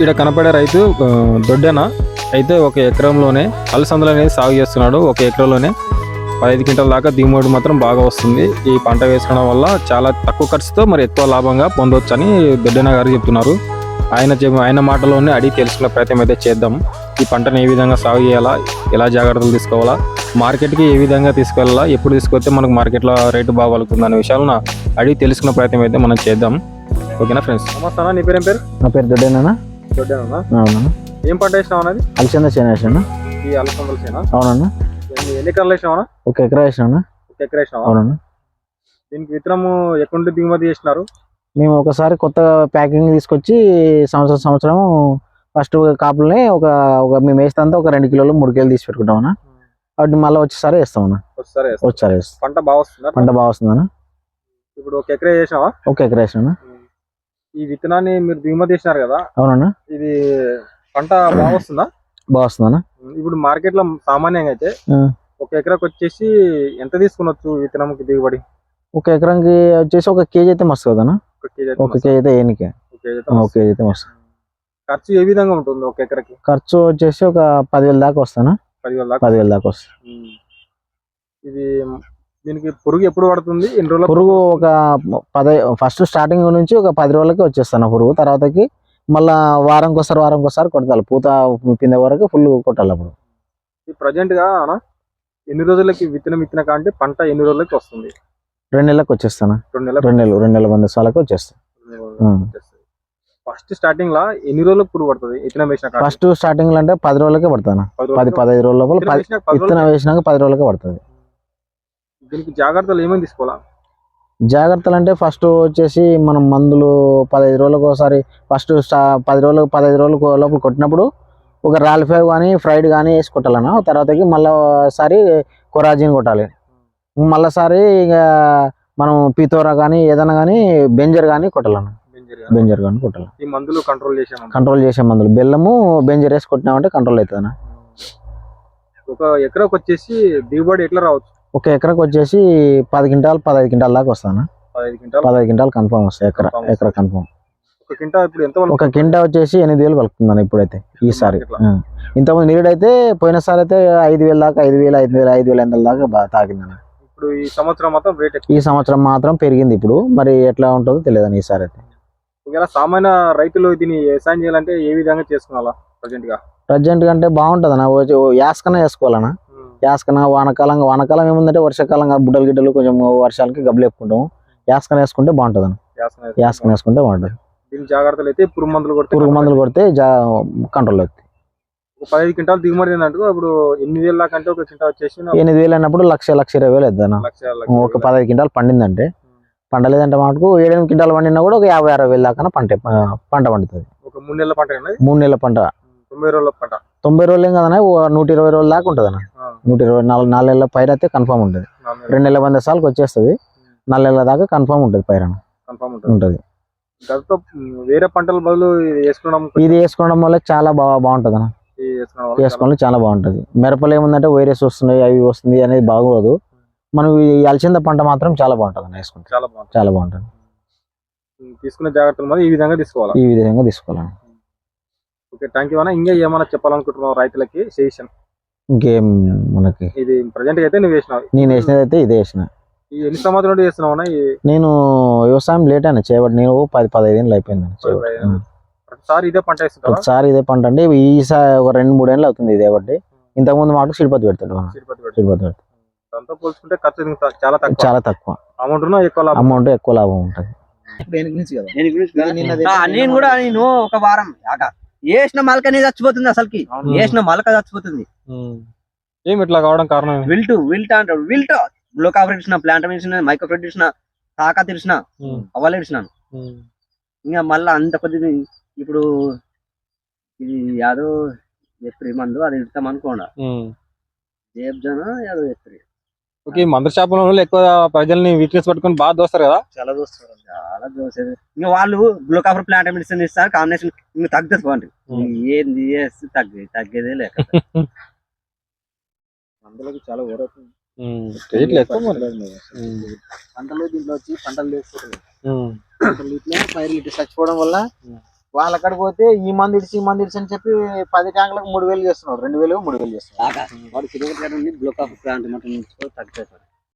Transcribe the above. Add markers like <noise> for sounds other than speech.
ఇక్కడ కనపడే రైతు దొడ్డెన? అయితే ఒక ఎకరంలోనే అలసందలు అనేది సాగు చేస్తున్నాడు. ఒక ఎకరంలోనే పదహైదు క్వింటల దాకా దిగుబడి మాత్రం బాగా వస్తుంది. ఈ పంట వేసుకోవడం వల్ల చాలా తక్కువ ఖర్చుతో మరి ఎక్కువ లాభంగా పొందవచ్చు అని దొడ్డెన గారు చెప్తున్నారు. ఆయన చెప్- ఆయన మాటలోనే అడిగి తెలుసుకునే ప్రయత్నం అయితే చేద్దాం. ఈ పంటను ఏ విధంగా సాగు చేయాలా? ఎలా జాగ్రత్తలు తీసుకోవాలా? మార్కెట్కి ఏ విధంగా తీసుకెళ్ళాలా? ఎప్పుడు తీసుకొస్తే మనకు మార్కెట్లో రేటు బాగా పలుకుతుంది అనే విషయాలను అడిగి తెలుసుకునే ప్రయత్నం అయితే మనం చేద్దాం. ఓకేనా ఫ్రెండ్స్? నమస్తే నీ పేరేం పేరు? నా పేరు దొడ్డేనా దొడ్డేనా? ఏం పంట వేసినావు అన్నది అలచంద చేను వేసాను ఈ అలసందల చేనా? అవునన్నా. ఎన్ని ఎకరాలు వేసినావా ఒక ఎకరా వేసాను ఒక ఎకరా వేసినావా? అవునన్నా. దీనికి విత్తనము ఎక్కడ దిగుమతి చేసినారు? మేము ఒకసారి కొత్త ప్యాకింగ్ తీసుకొచ్చి సంవత్సరం సంవత్సరం ఫస్ట్ కాపులని ఒక ఒక మేము వేస్తంతా ఒక రెండు కిలోలు మూడు కిలోలు తీసి పెట్టుకుంటామన్నా. వాటిని మళ్ళీ వచ్చేసారి వేస్తామన్నా. వేస్తాం. పంట బాగా వస్తుందా? పంట బాగా వస్తుందన్నా. ఇప్పుడు ఒక ఎకరా వేసినావా? ఒక ఎకరా వేసాను ఈ విత్తనాన్ని మీరు దిగుమతి చేసినారు కదా? అవునన్నా. ఇది పంట బాగా వస్తుందా? బాగా వస్తుందన్నా. ఇప్పుడు మార్కెట్లో సామాన్యంగా అయితే. ఒక ఎకరాకి వచ్చేసి ఎంత తీసుకున్నచ్చు విత్తనంకి దిగుబడి? ఒక ఎకరానికి వచ్చేసి ఒక కేజీ అయితే మస్తు కదన్నా. ఒక కేజీ అయితే ఏనికే. ఒక కేజీ అయితే మస్తు. ఖర్చు ఏ విధంగా ఉంటుంది ఒక ఎకరకి? ఖర్చు వచ్చేసి ఒక పదివేల దాకా వస్తానా పదివేల దాకా పదివేల దాకా వస్తుంది. ఉమ్. ఇది దీనికి పురుగు ఎప్పుడు పడుతుంది? ఎన్ని రోజులు పురుగు ఒక పది ఫస్ట్ స్టార్టింగ్ నుంచి ఒక పది రోజులకి వచ్చేస్తాను పురుగు. తర్వాతకి మళ్ళా వారంకి ఒకసారి వారంకి ఒకసారి కొట్టాలి పూత పిందే వరకు ఫుల్ కొట్టాలి అప్పుడు ప్రజెంట్గా అన్న, ఎన్ని రోజులకి విత్తనం విత్తన అంటే పంట ఎన్ని రోజులకి వస్తుంది? రెండు నెలలకు వచ్చేస్తాను. రెండు నెలల రెండు నెలలు రెండు నెలల మంది సార్లకు వచ్చేస్తాను. ఫస్ట్ స్టార్టింగ్ లా ఎన్ని రోజులకు పురుగు పడుతుంది విత్తనం వేసిన? ఫస్ట్ స్టార్టింగ్ అంటే పది రోజులకే పడతాను. పది? పదహైదు రోజుల లోపల విత్తనం? వేసినాక పది రోజులకే పడుతుంది. దీనికి జాగ్రత్తలు ఏమేమి తీసుకోవాలా? జాగ్రత్తలు అంటే ఫస్ట్ వచ్చేసి మనం మందులు పదహైదు రోజులకు ఒకసారి ఫస్ట్ స్టా పది రోజులు పదహైదు రోజులకు లోపల కొట్టినప్పుడు ఒక రాల్ఫైవ్ కానీ ఫ్రైడ్ కానీ వేసి కొట్టాలన్న. తర్వాతకి మళ్ళీ సారి కొరాజిన్ కొట్టాలి. మళ్ళీసారి ఇక మనం పితోరా కానీ ఏదైనా కానీ బెంజర్ కానీ కొట్టాలన్న. బెంజర్ కానీ. కొట్టాలి. ఈ మందులు కంట్రోల్ చేసాను కంట్రోల్ చేసే మందులు. బెల్లము బెంజర్ వేసి కొట్టినామంటే కంట్రోల్ అవుతుంది ఒక ఎకరాకు వచ్చేసి దిగుబడి ఎట్లా రావచ్చు? ఒక ఎకరకు వచ్చేసి పది క్వింటాల్ పదహైదు క్వింటాల్ దాకా వస్తాను పదహైదు క్వింటాల్? కన్ఫర్మ్ వస్తాయి ఎకర ఎకర కన్ఫర్మ్ ఒక కింట వచ్చేసి ఎనిమిది వేలు పలుకుతుందని ఇప్పుడైతే ఈసారి. ఇంతకుముందు నీడైతే పోయినసారి అయితే ఐదు వేల దాకా ఐదు వేలు ఐదు వేలు ఐదు వేల ఎనిమిది దాకా బాగా తాకిందని ఇప్పుడు ఈ సంవత్సరం రేట్ ఎక్కువ. ఈ సంవత్సరం మాత్రం పెరిగింది ఇప్పుడు. మరి ఎట్లా ఉంటుందో తెలియదని ఈసారి అయితే. ఒకవేళ సామాన్య రైతులు దీన్ని వ్యవసాయం చేయాలంటే ఏ విధంగా చేసుకోవాలా ప్రజెంట్గా? ప్రజెంట్ కంటే బాగుంటుంది అన్న యాస్కన వేసుకోవాలన్నా. యాస్కన వానకాలం వానకాలం ఏముందంటే వర్షాకాలం బుడ్డలు గిడ్డలు కొంచెం వర్షాలకి గబ్బులు వేపుకుంటాం యాస్కన వేసుకుంటే బాగుంటుంది యాస్కన వేసుకుంటే బాగుంటుంది. దీని జాగ్రత్తలు అయితే పురుగు మందులు కొడితే పురుగు మందులు కొడితే జా కంట్రోల్ అవుతుంది. పదిహేను క్వింటాల్ దిగుబడి అన్నట్టు ఇప్పుడు ఎనిమిది వేల దాకా అంటే ఒక క్వింటాల్ వచ్చేసి ఎనిమిది వేలు అన్నప్పుడు లక్ష లక్ష ఇరవై వేలు లక్ష ఒక పదహైదు క్వింటాలు పండిందంటే. పండలేదంటే మటుకు ఏడెనిమిది క్వింటాలు పండినా కూడా ఒక యాభై అరవై వేలు దాకా పంట పంట పండుతుంది. ఒక మూడు నెలల పంట మూడు నెలల పంట. తొంభై రోజుల పంట. తొంభై రోజులు ఏం ఓ నూట ఇరవై రోజుల దాకా ఉంటుంది అన్న నూట ఇరవై నాలుగు నాలుగు నెలల పైరు అయితే కన్ఫామ్ ఉంటుంది. రెండు నెలల వంద సార్లకు వచ్చేస్తుంది. నాలుగు నెలల దాకా కన్ఫామ్ ఉంటుంది పైరన. కన్ఫామ్ ఉంటుంది. వేరే పంటల బదులు వేసుకోవడం ఇది వేసుకోవడం వల్ల చాలా బాగా బాగుంటుంది అన్న. ఇది వేసుకోవడం చాలా బాగుంటుంది. మిరపలు ఏముందంటే వైరస్ వస్తున్నాయి అవి వస్తుంది అనేది బాగోదు. మనం ఈ అలసింద పంట మాత్రం చాలా బాగుంటుంది అన్న వేసుకుంటే. చాలా బాగుంటుంది. చాలా బాగుంటుంది. తీసుకునే జాగ్రత్తలు మరి ఈ విధంగా తీసుకోవాలి? ఈ విధంగా తీసుకోవాలి ఓకే థ్యాంక్ యూ అన్న. ఇంకా ఏమైనా చెప్పాలనుకుంటున్నావు రైతులకి? సజెషన్. ఇంకేం మనకి. ఇది ప్రజెంట్ అయితే నువ్వు వేసినావు. నేను వేసినది అయితే ఇదే వేసిన. ఈ ఎన్ని సంవత్సరాల నుండి చేస్తున్నావు నేను వ్యవసాయం లేట్ అయినా చేయబట్టి నేను పది పదహైదు ఏళ్ళు అయిపోయింది. ప్రతిసారి ఇదే పంట ఒకసారి ఇదే పంట అంటే ఈసారి ఒక రెండు మూడు ఏళ్ళు అవుతుంది ఇదే బట్టి. ఇంతకుముందు మాకు శిల్పతి పెడతాడు. శిల్పతి పెడతాడు. దాంతో పోల్చుకుంటే ఖర్చు చాలా తక్కువ. చాలా తక్కువ. అమౌంట్ ఎక్కువ లాభం. అమౌంట్ ఎక్కువ లాభం ఉంటుంది. ఆ, నేను కూడా నేను ఒక వారం ఆగా. వేసిన మలకనే చచ్చిపోతుంది అసలుకి. వేసిన మలక చచ్చిపోతుంది. ఏం ఇట్లా కావడం కారణం? విల్ట్ విల్ట్ అంటాడు. విల్ట్! బ్లోకాఫర్ ఇచ్చిన ప్లాంట్ ఇచ్చిన మైక్రోఫ్రెడ్ ఇచ్చిన తాకా తెరిచిన ఉమ్, అవలే ఇచ్చినాను ఉమ్, ఇంకా మళ్ళీ అంత కొద్దిగా ఇప్పుడు ఇది యాదో ఎప్రి మందు అది ఇస్తాం అనుకోండి. జేబ్జన యాదో ఎప్రి ఓకే ఈ మందు షాపుల వాళ్ళు ఎక్కువ ప్రజల్ని వీక్నెస్ పట్టుకొని బాగా దోస్తారు కదా? చాలా చూస్తారు చాలా చూసేది ఇంకా వాళ్ళు గ్లూకాఫర్ ప్లాంట్ మెడిసిన్ ఇస్తారు కాంబినేషన్ ఇంకా బాగుంది ఉమ్. ఏంది చేస్తే తగ్గే తగ్గేదే లేక <laughs> మందులకు చాలా ఓరవుతుంది పంటలు దీంట్లో వచ్చి పంటలు ఉమ్, పంటలు ఇట్లా ఇట్లా చచ్చిపోవడం వల్ల. వాళ్ళ అక్కడికి పోతే ఈ మంది ఇడిచి ఈ మంది ఇడిచి అని చెప్పి పది ట్యాంకులకు మూడు వేలు చేస్తున్నారు. రెండు వేలు మూడు వేలు చేస్తున్నారు. బ్లాక్ ఆఫ్ ప్లాంట్ మొత్తం తగ్గిపోతాడు